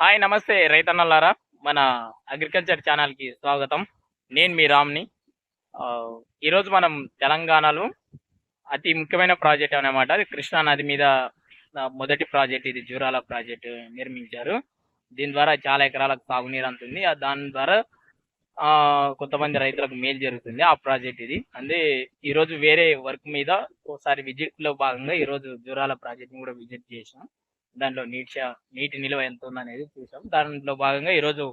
Hi నమస్తే రైతన్నలారా. మన agriculture ఛానల్కి స్వాగతం. నేను మీ రామ్ని. ఈరోజు మనం తెలంగాణలో అతి ముఖ్యమైన ప్రాజెక్ట్ అన్నమాట. అది కృష్ణా నది మీద మొదటి ప్రాజెక్ట్ ఇది జూరాల ప్రాజెక్ట్ నిర్మించారు. దీని ద్వారా చాలా ఎకరాలకు సాగునీరు అందుతుంది. దాని ద్వారా ఆ, కొంతమంది రైతులకు మేలు జరుగుతుంది ఆ ప్రాజెక్ట్ ఇది. అంటే ఈరోజు వేరే వర్క్ మీద ఒకసారి విజిట్లో భాగంగా ఈరోజు జూరాల ప్రాజెక్ట్ కూడా విజిట్ చేసాం దాంట్లో నీటి నీటి నిల్వ ఎంత ఉందనేది చూసాం. దాంట్లో భాగంగా ఈరోజు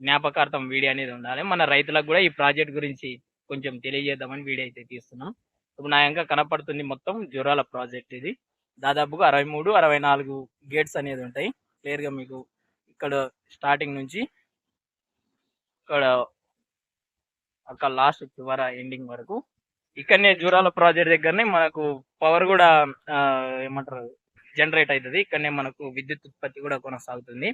జ్ఞాపకార్థం వీడియో అనేది ఉండాలి. మన రైతులకు కూడా ఈ ప్రాజెక్ట్ గురించి కొంచెం తెలియజేద్దామని వీడియో అయితే తీస్తున్నాం. ఇప్పుడు నా ఇంకా కనపడుతుంది మొత్తం జ్వరాల ప్రాజెక్ట్ ఇది. దాదాపుగా అరవై మూడు అరవై నాలుగు గేట్స్ అనేది ఉంటాయి. క్లియర్గా మీకు ఇక్కడ స్టార్టింగ్ నుంచి ఇక్కడ అక్కడ లాస్ట్ చివర ఎండింగ్ వరకు. ఇక్కడనే జూరాల ప్రాజెక్ట్ దగ్గరనే మనకు పవర్ కూడా ఏమంటారు? జనరేట్ అవుతుంది. ఇక్కడనే మనకు విద్యుత్ ఉత్పత్తి కూడా కొనసాగుతుంది.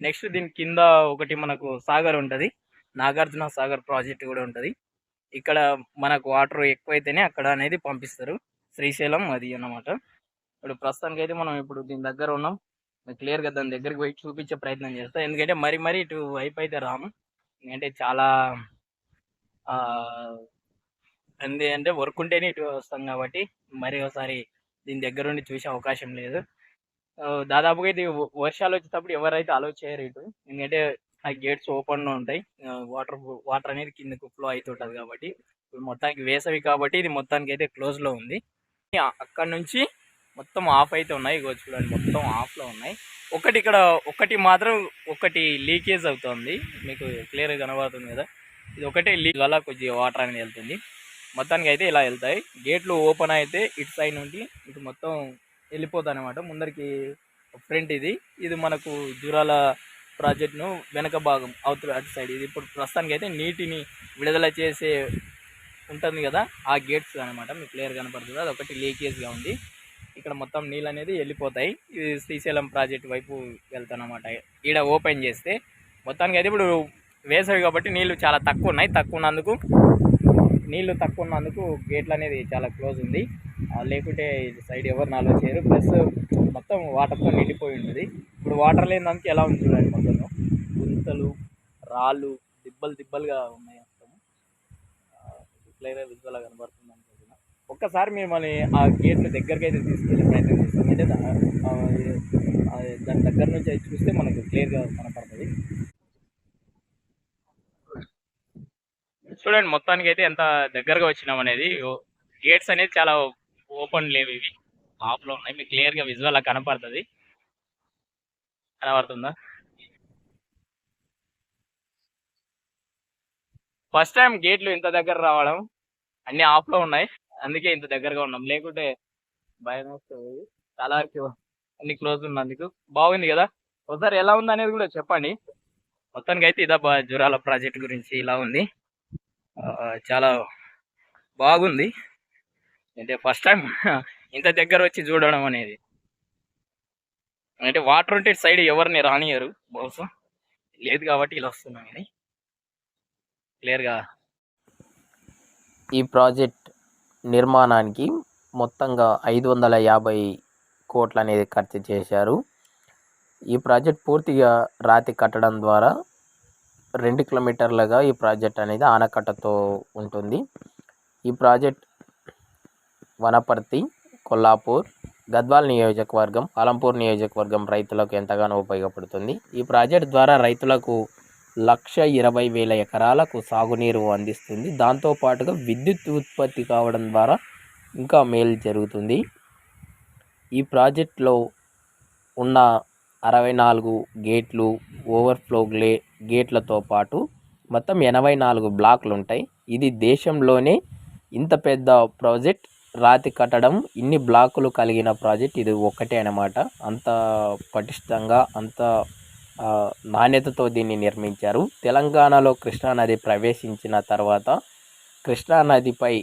నెక్స్ట్ దీని కింద ఒకటి మనకు సాగర్ ఉంటుంది. నాగార్జున సాగర్ ప్రాజెక్ట్ కూడా ఉంటుంది. ఇక్కడ మనకు వాటర్ ఎక్కువైతేనే అక్కడ అనేది పంపిస్తారు. శ్రీశైలం అది అన్నమాట. ఇప్పుడు ప్రస్తుతానికి అయితే మనం ఇప్పుడు దీని దగ్గర ఉన్నాం. క్లియర్గా దాని దగ్గరికి పోయి చూపించే ప్రయత్నం చేస్తాం. ఎందుకంటే మరి మరి ఇటు వైపు అయితే రాము. ఎందుకంటే చాలా ఎందుకంటే అంటే వర్క్ ఉంటేనే ఇటు వస్తాం కాబట్టి మరి ఒకసారి దీని దగ్గర ఉండి చూసే అవకాశం లేదు. దాదాపుగా ఇది వర్షాలు వచ్చేటప్పుడు ఎవరైతే అలో చేయరు ఇటు. ఎందుకంటే ఆ గేట్స్ ఓపెన్ ఉంటాయి. వాటర్ వాటర్ అనేది కిందకు ఫ్లో అవుతుంటుంది కాబట్టి. ఇప్పుడు మొత్తానికి వేసవి కాబట్టి ఇది మొత్తానికి అయితే క్లోజ్లో ఉంది. అక్కడ నుంచి మొత్తం ఆఫ్ అయితే ఉన్నాయి. ఇగో చూడండి మొత్తం ఆఫ్లో ఉన్నాయి. ఒకటి ఇక్కడ ఒకటి మాత్రం ఒకటి లీకేజ్ అవుతుంది. మీకు క్లియర్ కనబడుతుంది కదా. ఇది ఒకటే లీక్ వల్ల కొద్దిగా వాటర్ అనేది వెళ్తుంది. మొత్తానికి అయితే ఇలా వెళ్తాయి. గేట్లు ఓపెన్ అయితే ఇటు సైడ్ నుండి ఇటు మొత్తం వెళ్ళిపోతాయి అనమాట ముందరికి ఫ్రంట్ ఇది. ఇది మనకు జూరాల ప్రాజెక్ట్ను వెనక భాగం అవుతుంది అటు సైడ్ ఇది. ఇప్పుడు ప్రస్తుతానికి అయితే నీటిని విడుదల చేసే ఉంటుంది కదా ఆ గేట్స్ అనమాట మీకు క్లియర్ కనపడుతుంది. అది ఒకటి లీకేజ్గా ఉంది. ఇక్కడ మొత్తం నీళ్ళు అనేది వెళ్ళిపోతాయి. ఇది శ్రీశైలం ప్రాజెక్ట్ వైపు వెళ్తానమాట ఈడ ఓపెన్ చేస్తే మొత్తానికి అయితే ఇప్పుడు వేసవి కాబట్టి నీళ్ళు చాలా తక్కువ ఉన్నాయి. తక్కువ ఉన్నందుకు నీళ్ళు తక్కువ ఉన్నందుకు గేట్లు అనేది చాలా క్లోజ్ ఉంది. లేకుంటే సైడ్ ఎవరు నాలో చేయరు. ప్లస్ మొత్తం వాటర్తో నిండిపోయి ఉంటుంది. ఇప్పుడు వాటర్ లేని దానికి ఎలా ఉంది చూడండి మొత్తం గుంతలు రాళ్ళు దిబ్బలు దిబ్బలుగా ఉన్నాయి మొత్తం క్లియర్గా విజువల్గా కనబడుతుంది అనుకుంటున్నా. ఒక్కసారి మిమ్మల్ని ఆ గేట్ని దగ్గరికి అయితే తీసుకెళ్ళే ప్రయత్నం చేస్తాం అంటే దాని దగ్గర నుంచి అయితే చూస్తే మనకు క్లియర్గా కనపడుతుంది. చూడండి మొత్తానికి అయితే ఎంత దగ్గరగా వచ్చినాం అనేది గేట్స్ అనేది చాలా ఓపెన్ లేవు ఇవి. ఆఫ్లో ఉన్నాయి. మీకు క్లియర్గా విజువల్ కనపడుతుంది. కనబడుతుందా? ఫస్ట్ టైం గేట్లు ఇంత దగ్గర రావడం అన్ని ఆఫ్లో ఉన్నాయి. అందుకే ఇంత దగ్గరగా ఉన్నాం. లేకుంటే భయం వస్తుంది. చాలా వరకు అన్ని క్లోజ్ ఉన్నందుకు. బాగుంది కదా? ఒకసారి ఎలా ఉంది అనేది కూడా చెప్పండి. మొత్తానికి అయితే ఇదా జ్వరాల జురాల ప్రాజెక్ట్ గురించి ఇలా ఉంది. చాలా బాగుంది. అంటే ఫస్ట్ టైం ఇంత దగ్గర వచ్చి చూడడం అనేది. అంటే వాటర్ ఉంటే సైడ్ ఎవరిని రానియరు బహుశా లేదు కాబట్టి ఇలా వస్తున్నాం ఇది. క్లియర్గా ఈ ప్రాజెక్ట్ నిర్మాణానికి మొత్తంగా ఐదు వందల యాభై కోట్లు అనేది ఖర్చు చేశారు. ఈ ప్రాజెక్ట్ పూర్తిగా రాతి కట్టడం ద్వారా రెండు కిలోమీటర్లుగా ఈ ప్రాజెక్ట్ అనేది ఆనకట్టతో ఉంటుంది. ఈ ప్రాజెక్ట్ వనపర్తి కొల్లాపూర్ గద్వాల్ నియోజకవర్గం పాలంపూర్ నియోజకవర్గం రైతులకు ఎంతగానో ఉపయోగపడుతుంది. ఈ ప్రాజెక్ట్ ద్వారా రైతులకు లక్ష ఇరవై వేల ఎకరాలకు సాగునీరు అందిస్తుంది. దాంతోపాటుగా విద్యుత్ ఉత్పత్తి కావడం ద్వారా ఇంకా మేలు జరుగుతుంది. ఈ ప్రాజెక్ట్లో ఉన్న అరవై నాలుగు గేట్లు ఓవర్ఫ్లో గ్లే గేట్లతో పాటు మొత్తం ఎనభై నాలుగు బ్లాక్లు ఉంటాయి ఇది దేశంలోనే ఇంత పెద్ద ప్రాజెక్ట్. రాతి కట్టడం ఇన్ని బ్లాకులు కలిగిన ప్రాజెక్ట్ ఇది ఒక్కటే అన్నమాట. అంత పటిష్టంగా అంత నాణ్యతతో దీన్ని నిర్మించారు. తెలంగాణలో కృష్ణానది ప్రవేశించిన తర్వాత కృష్ణానదిపై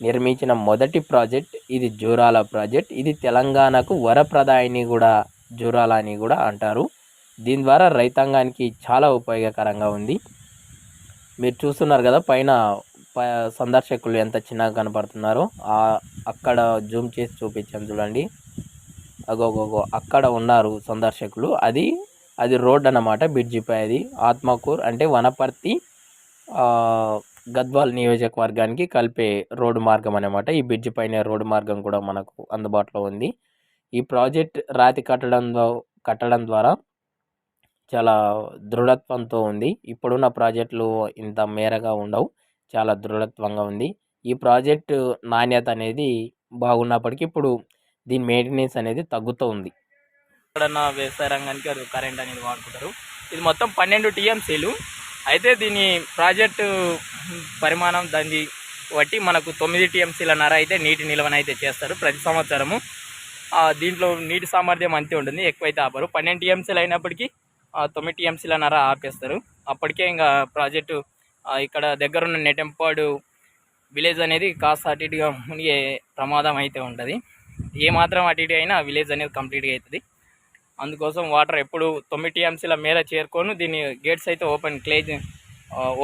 నిర్మించిన మొదటి ప్రాజెక్ట్ ఇది జూరాల ప్రాజెక్ట్. ఇది తెలంగాణకు వరప్రదాయిని కూడా జూరాల అని కూడా అంటారు. దీని ద్వారా రైతాంగానికి చాలా ఉపయోగకరంగా ఉంది. మీరు చూస్తున్నారు కదా పైన సందర్శకులు ఎంత చిన్నగా కనపడుతున్నారో ఆ అక్కడ జూమ్ చేసి చూపించాను చూడండి. అగోగోగో అక్కడ ఉన్నారు సందర్శకులు. అది అది రోడ్ అన్నమాట బిడ్జిపై అది. ఆత్మకూర్ అంటే వనపర్తి గద్వాల్ నియోజకవర్గానికి కలిపే రోడ్డు మార్గం అన్నమాట. ఈ బ్రిడ్జి పైన రోడ్డు మార్గం కూడా మనకు అందుబాటులో ఉంది. ఈ ప్రాజెక్ట్ రాతి కట్టడం కట్టడం ద్వారా చాలా దృఢత్వంతో ఉంది. ఇప్పుడున్న ప్రాజెక్టులు ఇంత మేరగా ఉండవు. చాలా దృఢత్వంగా ఉంది. ఈ ప్రాజెక్టు నాణ్యత అనేది బాగున్నప్పటికీ ఇప్పుడు దీని మెయింటెనెన్స్ అనేది తగ్గుతూ ఉంది. ఎక్కడన్నా వ్యవసాయ రంగానికి అది కరెంట్ అనేది వాడుకుంటారు. ఇది మొత్తం పన్నెండు టీఎంసీలు. అయితే దీని ప్రాజెక్టు పరిమాణం దాన్ని బట్టి మనకు తొమ్మిది టీఎంసీలన్నర అయితే నీటి నిల్వన అయితే చేస్తారు ప్రతి సంవత్సరము. దీంట్లో నీటి సామర్థ్యం అంతే ఉంటుంది ఎక్కువైతే ఆపరు. పన్నెండు టీఎంసీలు అయినప్పటికీ తొమ్మిది టీఎంసీలన్నర ఆపేస్తారు. అప్పటికే ఇంకా ప్రాజెక్టు ఇక్కడ దగ్గరున్న నెటెంపాడు విలేజ్ అనేది కాస్త అటు ఇటుగా మునిగే ప్రమాదం అయితే ఉంటుంది. ఏ మాత్రం అటు ఇటు అయినా విలేజ్ అనేది కంప్లీట్గా అవుతుంది అందుకోసం వాటర్ ఎప్పుడు తొమ్మిది టీఎంసీల మేర చేరుకొని దీని గేట్స్ అయితే ఓపెన్ క్లేజ్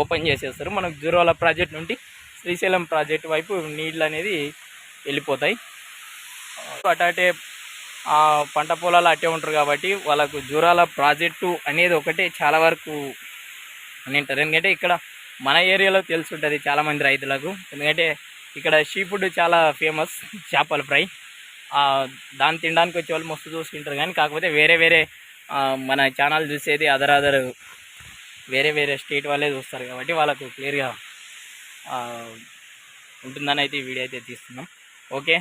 ఓపెన్ చేసేస్తారు. మనకు జూరాల ప్రాజెక్ట్ నుండి శ్రీశైలం ప్రాజెక్ట్ వైపు నీళ్ళు అనేది వెళ్ళిపోతాయి. అటాటే ఆ, పంట పొలాలు అట్టే ఉంటారు కాబట్టి వాళ్ళకు జూరాల ప్రాజెక్టు అనేది ఒకటే చాలా వరకు అని అంటారు ఎందుకంటే ఇక్కడ మన ఏరియాలో తెలిసి ఉంటుంది చాలామంది రైతులకు. ఎందుకంటే ఇక్కడ సీ ఫుడ్ చాలా ఫేమస్ చేపల ఫ్రై. దాన్ని తినడానికి వచ్చే వాళ్ళు మస్తు చూసుకుంటారు కానీ కాకపోతే వేరే వేరే మన ఛానల్ చూసేది అదర్ అదర్ వేరే వేరే స్టేట్ వాళ్ళే చూస్తారు కాబట్టి వాళ్ళకు క్లియర్గా ఉంటుందని అయితే ఈ వీడియో అయితే తీస్తున్నాం. ఓకే.